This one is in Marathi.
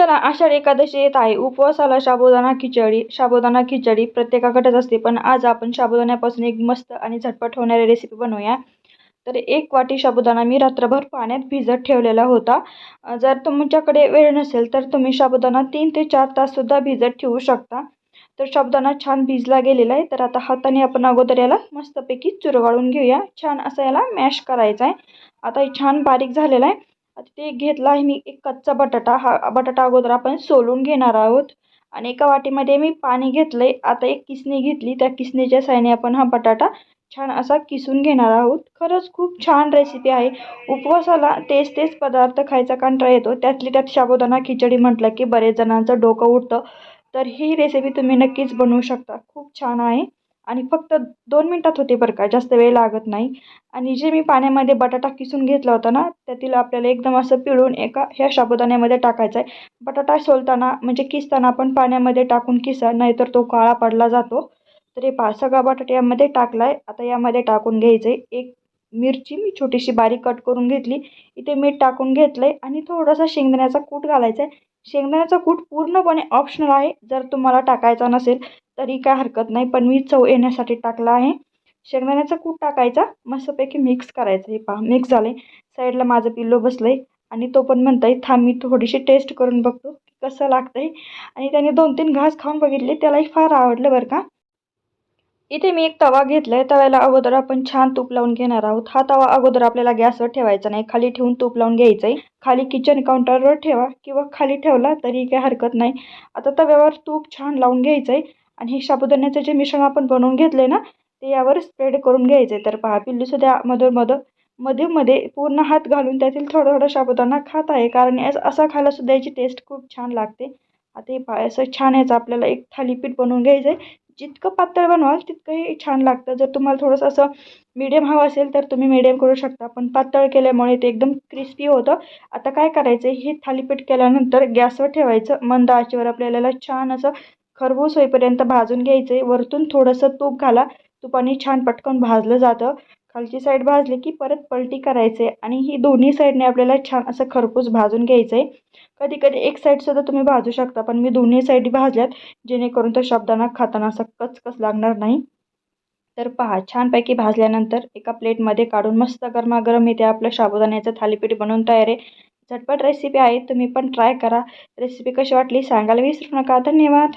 चला आषाढ एकादशी येत आहे. उपवासाला साबुदाणा खिचडी साबुदाणा खिचडी प्रत्येकाकडेच असते पण आज आपण साबुदाण्यापासून एक मस्त आणि झटपट होणारी रेसिपी बनवूया. तर एक वाटी साबुदाणा मी रात्रभर पाण्यात भिजत ठेवलेला होता. जर तुमच्याकडे वेळ नसेल तर तुम्ही साबुदाणा तीन ते चार ताससुद्धा भिजत ठेवू शकता. तर साबुदाणा छान भिजला गेलेला आहे. तर आता हाताने आपण अगोदर याला मस्तपैकी चुरगाळून घेऊया. छान असं याला मॅश करायचा आहे. आता छान बारीक झालेला आहे. आता ते घेतला आहे मी एक कच्चा बटाटा. हा बटाटा अगोदर आपण सोलून घेणार आहोत. आणि एका वाटीमध्ये मी पाणी घेतलं आहे आता एक किसणी घेतली. त्या किसणीच्या साहाय्याने आपण हा बटाटा छान असा किसून घेणार आहोत. खरंच खूप छान रेसिपी आहे. उपवासाला तेच तेच पदार्थ खायचा कंटाळा येतो. त्यातली त्यात साबुदाणा खिचडी म्हटलं की बरेच जणांचं डोकं उठतं तर ही रेसिपी तुम्ही नक्कीच बनवू शकता. खूप छान आहे. आणि फक्त दोन मिनटात होते बरं का जास्त वेळ लागत नाही. आणि जे मी पाण्यामध्ये बटाटा किसून घेतला होता ना त्यातील आपल्याला एकदम असं पिळून एका ह्या साबुदाण्यामध्ये टाकायचं आहे. बटाटा सोलताना म्हणजे किसताना आपण पाण्यामध्ये टाकून किसा नाहीतर तो काळा पडला जातो. तर हे पहा सगळा बटाटा यामध्ये टाकला आहे आता यामध्ये टाकून घ्यायचं आहे एक मिरची मी छोटीशी बारीक कट करून घेतली. इथे मीठ टाकून घेतलं आहे आणि थोडासा शेंगदाण्याचा कूट घालायचा आहे शेंगदाण्याचा कूट पूर्णपणे ऑप्शनल आहे. जर तुम्हाला टाकायचा नसेल तरी काय हरकत नाही पण मी चव येण्यासाठी टाकला आहे. शेंगदाण्याचा कूट टाकायचा. मस्तपैकी मिक्स करायचं हे पहा मिक्स झालं आहे साईडला माझं पिल्लो बसलं आहे आणि तो पण म्हणत आहे थांब मी थोडीशी टेस्ट करून बघतो की कसं लागतं आहे आणि त्याने दोन तीन घास खाऊन बघितले. त्यालाही फार आवडलं बरं का. इथे मी एक तवा घेतला आहे तव्याला अगोदर आपण छान तूप लावून घेणार आहोत. हा तवा अगोदर आपल्याला गॅसवर ठेवायचा नाही. खाली ठेवून तूप लावून घ्यायचं आहे खाली किचन काउंटरवर ठेवा किंवा खाली ठेवला तरी काही हरकत नाही. आता तव्यावर तूप छान लावून घ्यायचं आहे आणि हे साबुदाण्याचं जे मिश्रण आपण बनवून घेतलं आहे ना ते यावर स्प्रेड करून घ्यायचं आहे तर पहा पिल्लूसुद्धा मधून मधमध्ये मध्ये पूर्ण हात घालून त्यातील थोडं थोडं साबुदाणा खात आहे. कारण असा खायला सुद्धा याची टेस्ट खूप छान लागते. आता हे पहा असं छान याचं आपल्याला एक थालीपीठ बनवून घ्यायचं आहे जितकं पातळ बनवाल तितकंही छान लागतं. जर तुम्हाला थोडंसं असं मीडियम हवं असेल तर तुम्ही मीडियम करू शकता. पण पातळ केल्यामुळे ते एकदम क्रिस्पी होतं. आता काय करायचं हे थालीपीठ केल्यानंतर गॅसवर ठेवायचं. मंद आचेवर आपल्याला छान असं खरबूस होईपर्यंत भाजून घ्यायचं आहे वरतून थोडंसं तूप घाला. तुपाने छान पटकन भाजलं जातं. खालची साईड भाजली की परत पलटी करायचे आणि ही दोन्ही साईडने आपल्याला छान असं खरपूस भाजून घ्यायचं आहे कधी कधी एक साईडसुद्धा तुम्ही भाजू शकता पण मी दोन्ही साईड भाजल्यात जेणेकरून तो शब्दांना खाताना असा कचकच लागणार नाही. तर पहा छानपैकी भाजल्यानंतर एका प्लेटमध्ये काढून मस्त गरमागरम इथे आपलं साबुदाण्याचं थालीपीठ बनवून तयार आहे. झटपट रेसिपी आहे तुम्ही पण ट्राय करा. रेसिपी कशी वाटली सांगायला विसरू नका. धन्यवाद!